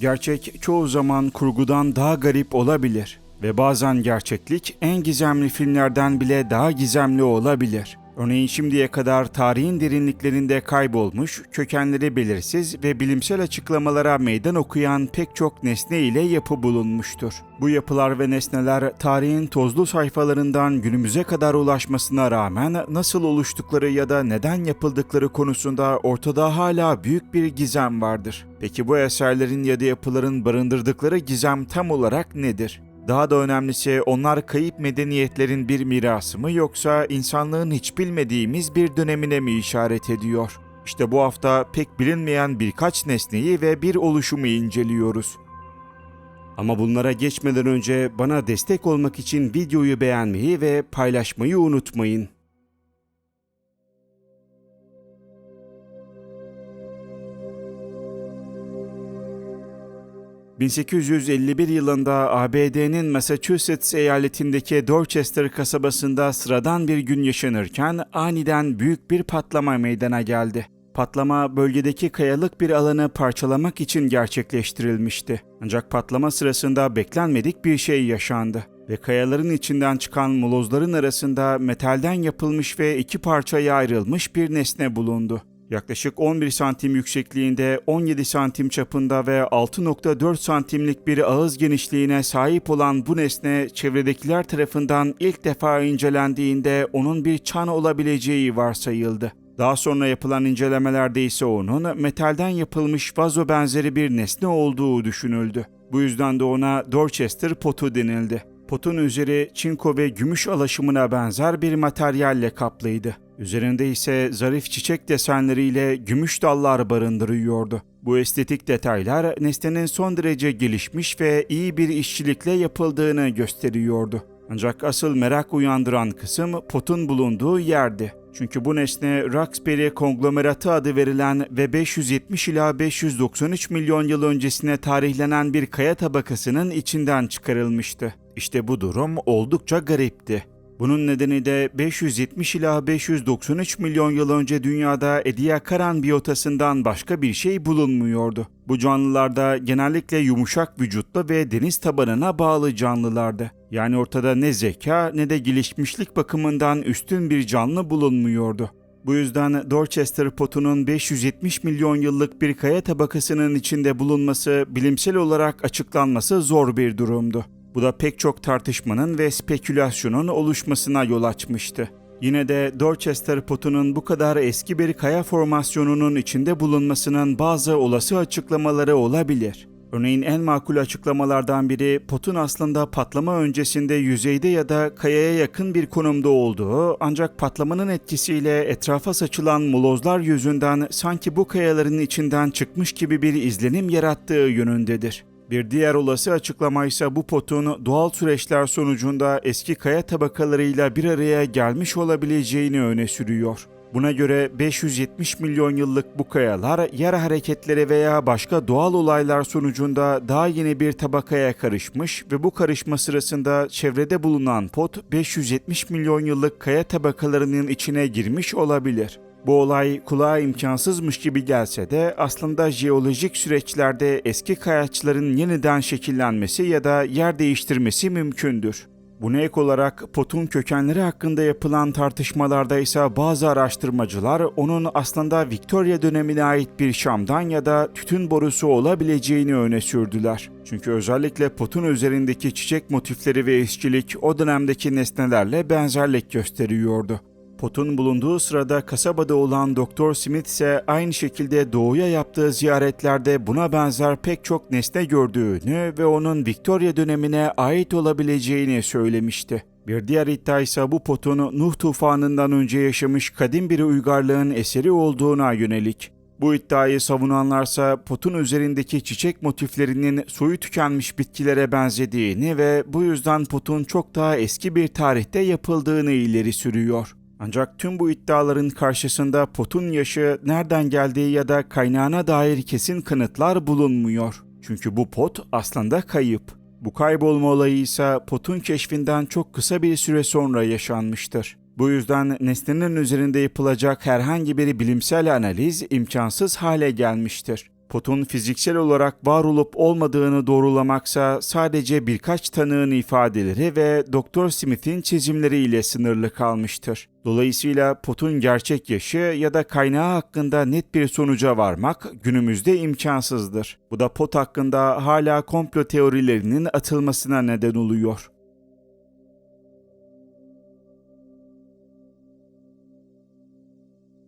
Gerçek çoğu zaman kurgudan daha garip olabilir ve bazen gerçeklik en gizemli filmlerden bile daha gizemli olabilir. Örneğin şimdiye kadar tarihin derinliklerinde kaybolmuş, kökenleri belirsiz ve bilimsel açıklamalara meydan okuyan pek çok nesne ile yapı bulunmuştur. Bu yapılar ve nesneler tarihin tozlu sayfalarından günümüze kadar ulaşmasına rağmen nasıl oluştukları ya da neden yapıldıkları konusunda ortada hala büyük bir gizem vardır. Peki bu eserlerin ya da yapıların barındırdıkları gizem tam olarak nedir? Daha da önemlisi onlar kayıp medeniyetlerin bir mirası mı yoksa insanlığın hiç bilmediğimiz bir dönemine mi işaret ediyor? İşte bu hafta pek bilinmeyen birkaç nesneyi ve bir oluşumu inceliyoruz. Ama bunlara geçmeden önce bana destek olmak için videoyu beğenmeyi ve paylaşmayı unutmayın. 1851 yılında ABD'nin Massachusetts eyaletindeki Dorchester kasabasında sıradan bir gün yaşanırken aniden büyük bir patlama meydana geldi. Patlama bölgedeki kayalık bir alanı parçalamak için gerçekleştirilmişti. Ancak patlama sırasında beklenmedik bir şey yaşandı ve kayaların içinden çıkan molozların arasında metalden yapılmış ve iki parçaya ayrılmış bir nesne bulundu. Yaklaşık 11 santim yüksekliğinde, 17 santim çapında ve 6.4 santimlik bir ağız genişliğine sahip olan bu nesne çevredekiler tarafından ilk defa incelendiğinde onun bir çan olabileceği varsayıldı. Daha sonra yapılan incelemelerde ise onun metalden yapılmış vazo benzeri bir nesne olduğu düşünüldü. Bu yüzden de ona Dorchester potu denildi. Potun üzeri çinko ve gümüş alaşımına benzer bir materyalle kaplıydı. Üzerinde ise zarif çiçek desenleriyle gümüş dallar barındırıyordu. Bu estetik detaylar nesnenin son derece gelişmiş ve iyi bir işçilikle yapıldığını gösteriyordu. Ancak asıl merak uyandıran kısım potun bulunduğu yerdi. Çünkü bu nesne Roxbury konglomeratı adı verilen ve 570 ila 593 milyon yıl öncesine tarihlenen bir kaya tabakasının içinden çıkarılmıştı. İşte bu durum oldukça garipti. Bunun nedeni de 570 ila 593 milyon yıl önce dünyada Ediacaran biyotasından başka bir şey bulunmuyordu. Bu canlılarda genellikle yumuşak vücutlu ve deniz tabanına bağlı canlılardı. Yani ortada ne zeka ne de gelişmişlik bakımından üstün bir canlı bulunmuyordu. Bu yüzden Dorchester potunun 570 milyon yıllık bir kaya tabakasının içinde bulunması bilimsel olarak açıklanması zor bir durumdu. Bu da pek çok tartışmanın ve spekülasyonun oluşmasına yol açmıştı. Yine de Dorchester potunun bu kadar eski bir kaya formasyonunun içinde bulunmasının bazı olası açıklamaları olabilir. Örneğin en makul açıklamalardan biri potun aslında patlama öncesinde yüzeyde ya da kayaya yakın bir konumda olduğu ancak patlamanın etkisiyle etrafa saçılan molozlar yüzünden sanki bu kayaların içinden çıkmış gibi bir izlenim yarattığı yönündedir. Bir diğer olası açıklama ise bu potun doğal süreçler sonucunda eski kaya tabakalarıyla bir araya gelmiş olabileceğini öne sürüyor. Buna göre 570 milyon yıllık bu kayalar yer hareketleri veya başka doğal olaylar sonucunda daha yeni bir tabakaya karışmış ve bu karışma sırasında çevrede bulunan pot 570 milyon yıllık kaya tabakalarının içine girmiş olabilir. Bu olay kulağa imkansızmış gibi gelse de aslında jeolojik süreçlerde eski kayaçların yeniden şekillenmesi ya da yer değiştirmesi mümkündür. Buna ek olarak potun kökenleri hakkında yapılan tartışmalarda ise bazı araştırmacılar onun aslında Victoria dönemine ait bir şamdan ya da tütün borusu olabileceğini öne sürdüler. Çünkü özellikle potun üzerindeki çiçek motifleri ve işçilik o dönemdeki nesnelerle benzerlik gösteriyordu. Pot'un bulunduğu sırada kasabada olan Doktor Smith ise aynı şekilde doğuya yaptığı ziyaretlerde buna benzer pek çok nesne gördüğünü ve onun Victoria dönemine ait olabileceğini söylemişti. Bir diğer iddia ise bu potun Nuh tufanından önce yaşamış kadim bir uygarlığın eseri olduğuna yönelik. Bu iddiayı savunanlarsa potun üzerindeki çiçek motiflerinin suyu tükenmiş bitkilere benzediğini ve bu yüzden potun çok daha eski bir tarihte yapıldığını ileri sürüyor. Ancak tüm bu iddiaların karşısında potun yaşı nereden geldiği ya da kaynağına dair kesin kanıtlar bulunmuyor. Çünkü bu pot aslında kayıp. Bu kaybolma olayı ise potun keşfinden çok kısa bir süre sonra yaşanmıştır. Bu yüzden nesnenin üzerinde yapılacak herhangi bir bilimsel analiz imkansız hale gelmiştir. Potun fiziksel olarak var olup olmadığını doğrulamaksa sadece birkaç tanığın ifadeleri ve Dr. Smith'in çizimleriyle sınırlı kalmıştır. Dolayısıyla potun gerçek yaşı ya da kaynağı hakkında net bir sonuca varmak günümüzde imkansızdır. Bu da pot hakkında hala komplo teorilerinin atılmasına neden oluyor.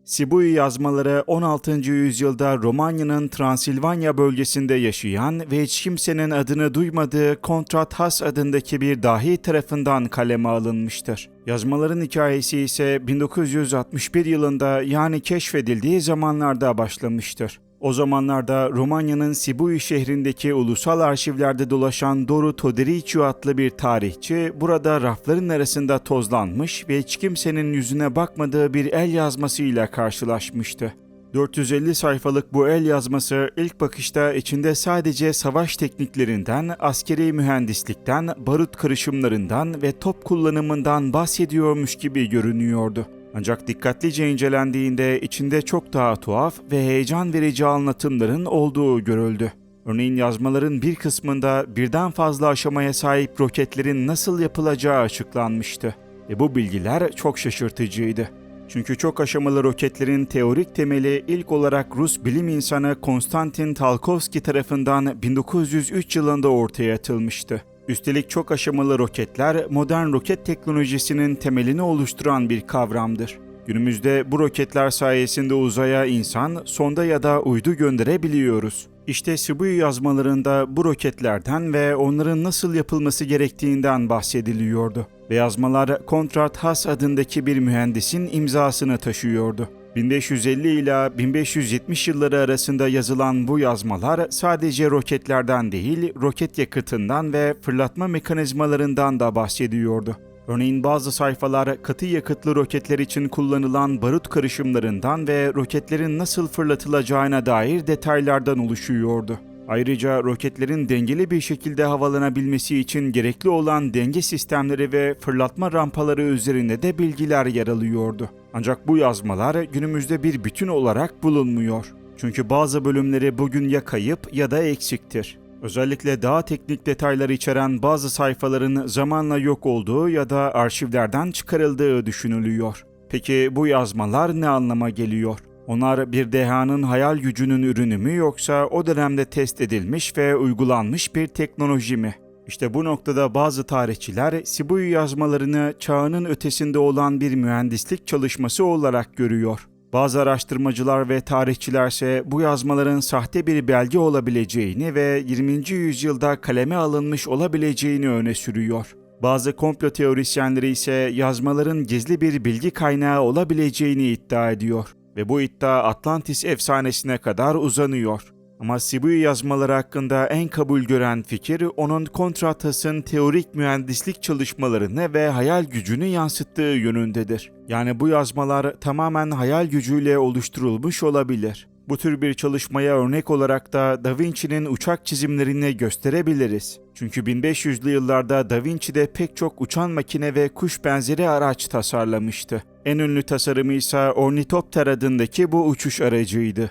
Sibuyu yazmaları 16. yüzyılda Romanya'nın Transilvanya bölgesinde yaşayan ve hiç kimsenin adını duymadığı Kontrat Has adındaki bir dahi tarafından kaleme alınmıştır. Yazmaların hikayesi ise 1961 yılında yani keşfedildiği zamanlarda başlamıştır. O zamanlarda Romanya'nın Sibuyu şehrindeki ulusal arşivlerde dolaşan Doru Toderici adlı bir tarihçi burada rafların arasında tozlanmış ve hiç kimsenin yüzüne bakmadığı bir el yazmasıyla karşılaşmıştı. 450 sayfalık bu el yazması ilk bakışta içinde sadece savaş tekniklerinden, askeri mühendislikten, barut karışımlarından ve top kullanımından bahsediyormuş gibi görünüyordu. Ancak dikkatlice incelendiğinde içinde çok daha tuhaf ve heyecan verici anlatımların olduğu görüldü. Örneğin yazmaların bir kısmında birden fazla aşamaya sahip roketlerin nasıl yapılacağı açıklanmıştı. Ve bu bilgiler çok şaşırtıcıydı. Çünkü çok aşamalı roketlerin teorik temeli ilk olarak Rus bilim insanı Konstantin Talkovski tarafından 1903 yılında ortaya atılmıştı. Üstelik çok aşamalı roketler modern roket teknolojisinin temelini oluşturan bir kavramdır. Günümüzde bu roketler sayesinde uzaya insan, sonda ya da uydu gönderebiliyoruz. İşte Sibuyu yazmalarında bu roketlerden ve onların nasıl yapılması gerektiğinden bahsediliyordu. Ve yazmalar Kontrat Haas adındaki bir mühendisin imzasını taşıyordu. 1550 ila 1570 yılları arasında yazılan bu yazmalar sadece roketlerden değil, roket yakıtından ve fırlatma mekanizmalarından da bahsediyordu. Örneğin bazı sayfalar katı yakıtlı roketler için kullanılan barut karışımlarından ve roketlerin nasıl fırlatılacağına dair detaylardan oluşuyordu. Ayrıca roketlerin dengeli bir şekilde havalanabilmesi için gerekli olan denge sistemleri ve fırlatma rampaları üzerinde de bilgiler yer alıyordu. Ancak bu yazmalar günümüzde bir bütün olarak bulunmuyor. Çünkü bazı bölümleri bugün ya kayıp ya da eksiktir. Özellikle daha teknik detaylar içeren bazı sayfaların zamanla yok olduğu ya da arşivlerden çıkarıldığı düşünülüyor. Peki bu yazmalar ne anlama geliyor? Onlar bir dehanın hayal gücünün ürünü mü yoksa o dönemde test edilmiş ve uygulanmış bir teknoloji mi? İşte bu noktada bazı tarihçiler Sibuyu yazmalarını çağının ötesinde olan bir mühendislik çalışması olarak görüyor. Bazı araştırmacılar ve tarihçiler ise bu yazmaların sahte bir belge olabileceğini ve 20. yüzyılda kaleme alınmış olabileceğini öne sürüyor. Bazı komplo teorisyenleri ise yazmaların gizli bir bilgi kaynağı olabileceğini iddia ediyor ve bu iddia Atlantis efsanesine kadar uzanıyor. Ama Sibuyu yazmaları hakkında en kabul gören fikir onun Kontratas'ın teorik mühendislik çalışmalarını ve hayal gücünü yansıttığı yönündedir. Yani bu yazmalar tamamen hayal gücüyle oluşturulmuş olabilir. Bu tür bir çalışmaya örnek olarak da Da Vinci'nin uçak çizimlerini gösterebiliriz. Çünkü 1500'lü yıllarda Da Vinci de pek çok uçan makine ve kuş benzeri araç tasarlamıştı. En ünlü tasarımı ise Ornitopter adındaki bu uçuş aracıydı.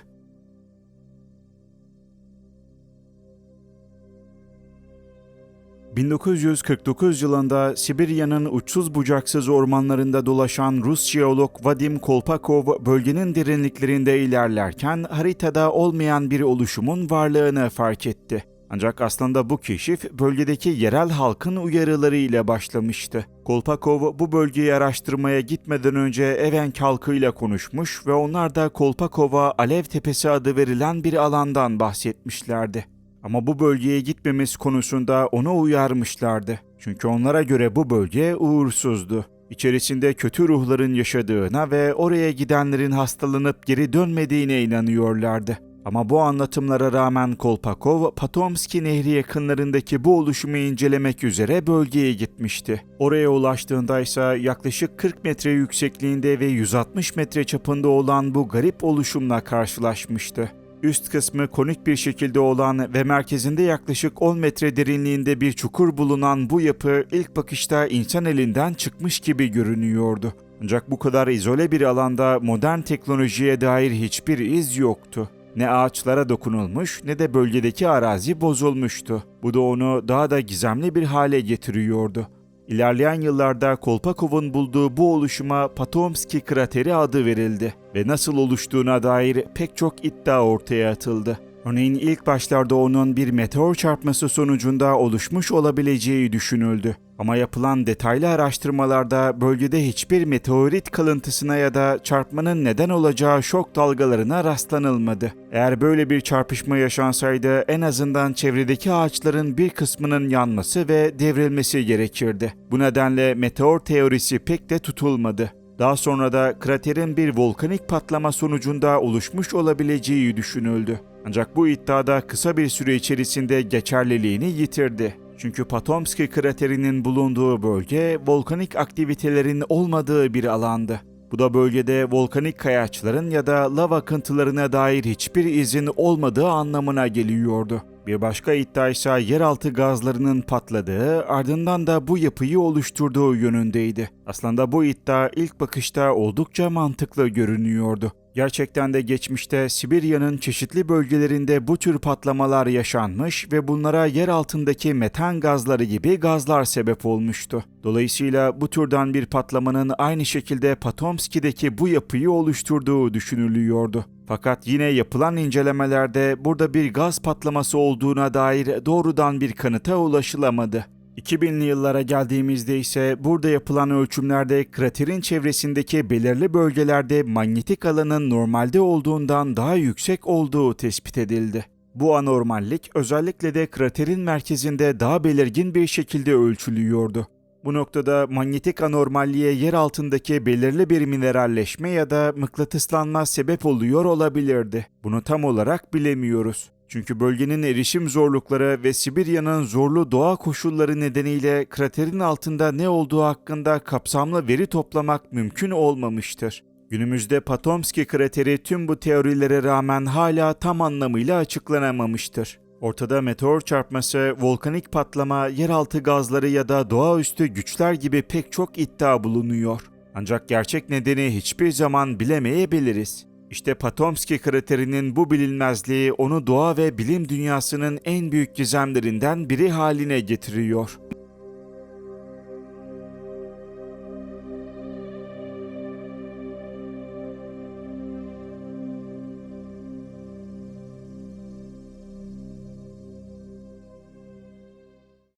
...1949 yılında Sibirya'nın uçsuz bucaksız ormanlarında dolaşan Rus jeolog Vadim Kolpakov bölgenin derinliklerinde ilerlerken haritada olmayan bir oluşumun varlığını fark etti. Ancak aslında bu keşif bölgedeki yerel halkın uyarıları ile başlamıştı. Kolpakov bu bölgeyi araştırmaya gitmeden önce Evenk halkıyla konuşmuş ve onlar da Kolpakov'a Alev Tepesi adı verilen bir alandan bahsetmişlerdi. Ama bu bölgeye gitmemiz konusunda onu uyarmışlardı. Çünkü onlara göre bu bölge uğursuzdu. İçerisinde kötü ruhların yaşadığına ve oraya gidenlerin hastalanıp geri dönmediğine inanıyorlardı. Ama bu anlatımlara rağmen Kolpakov, Patomski Nehri yakınlarındaki bu oluşumu incelemek üzere bölgeye gitmişti. Oraya ulaştığında ise yaklaşık 40 metre yüksekliğinde ve 160 metre çapında olan bu garip oluşumla karşılaşmıştı. Üst kısmı konik bir şekilde olan ve merkezinde yaklaşık 10 metre derinliğinde bir çukur bulunan bu yapı ilk bakışta insan elinden çıkmış gibi görünüyordu. Ancak bu kadar izole bir alanda modern teknolojiye dair hiçbir iz yoktu. Ne ağaçlara dokunulmuş ne de bölgedeki arazi bozulmuştu. Bu da onu daha da gizemli bir hale getiriyordu. İlerleyen yıllarda Kolpakov'un bulduğu bu oluşuma Patomski krateri adı verildi ve nasıl oluştuğuna dair pek çok iddia ortaya atıldı. Örneğin ilk başlarda onun bir meteor çarpması sonucunda oluşmuş olabileceği düşünüldü. Ama yapılan detaylı araştırmalarda bölgede hiçbir meteorit kalıntısına ya da çarpmanın neden olacağı şok dalgalarına rastlanılmadı. Eğer böyle bir çarpışma yaşansaydı en azından çevredeki ağaçların bir kısmının yanması ve devrilmesi gerekirdi. Bu nedenle meteor teorisi pek de tutulmadı. Daha sonra da kraterin bir volkanik patlama sonucunda oluşmuş olabileceği düşünüldü. Ancak bu iddiada kısa bir süre içerisinde geçerliliğini yitirdi. Çünkü Patomski kraterinin bulunduğu bölge volkanik aktivitelerin olmadığı bir alandı. Bu da bölgede volkanik kayaçların ya da lava akıntılarına dair hiçbir izin olmadığı anlamına geliyordu. Bir başka iddia ise yeraltı gazlarının patladığı, ardından da bu yapıyı oluşturduğu yönündeydi. Aslında bu iddia ilk bakışta oldukça mantıklı görünüyordu. Gerçekten de geçmişte Sibirya'nın çeşitli bölgelerinde bu tür patlamalar yaşanmış ve bunlara yer altındaki metan gazları gibi gazlar sebep olmuştu. Dolayısıyla bu türden bir patlamanın aynı şekilde Patomski'deki bu yapıyı oluşturduğu düşünülüyordu. Fakat yine yapılan incelemelerde burada bir gaz patlaması olduğuna dair doğrudan bir kanıta ulaşılamadı. 2000'li yıllara geldiğimizde ise burada yapılan ölçümlerde kraterin çevresindeki belirli bölgelerde manyetik alanın normalde olduğundan daha yüksek olduğu tespit edildi. Bu anormallik özellikle de kraterin merkezinde daha belirgin bir şekilde ölçülüyordu. Bu noktada manyetik anormalliğe yer altındaki belirli bir mineralleşme ya da mıknatıslanma sebep oluyor olabilirdi. Bunu tam olarak bilemiyoruz. Çünkü bölgenin erişim zorlukları ve Sibirya'nın zorlu doğa koşulları nedeniyle kraterin altında ne olduğu hakkında kapsamlı veri toplamak mümkün olmamıştır. Günümüzde Patomski krateri tüm bu teorilere rağmen hala tam anlamıyla açıklanamamıştır. Ortada meteor çarpması, volkanik patlama, yeraltı gazları ya da doğaüstü güçler gibi pek çok iddia bulunuyor. Ancak gerçek nedeni hiçbir zaman bilemeyebiliriz. İşte Patomski kraterinin bu bilinmezliği onu doğa ve bilim dünyasının en büyük gizemlerinden biri haline getiriyor.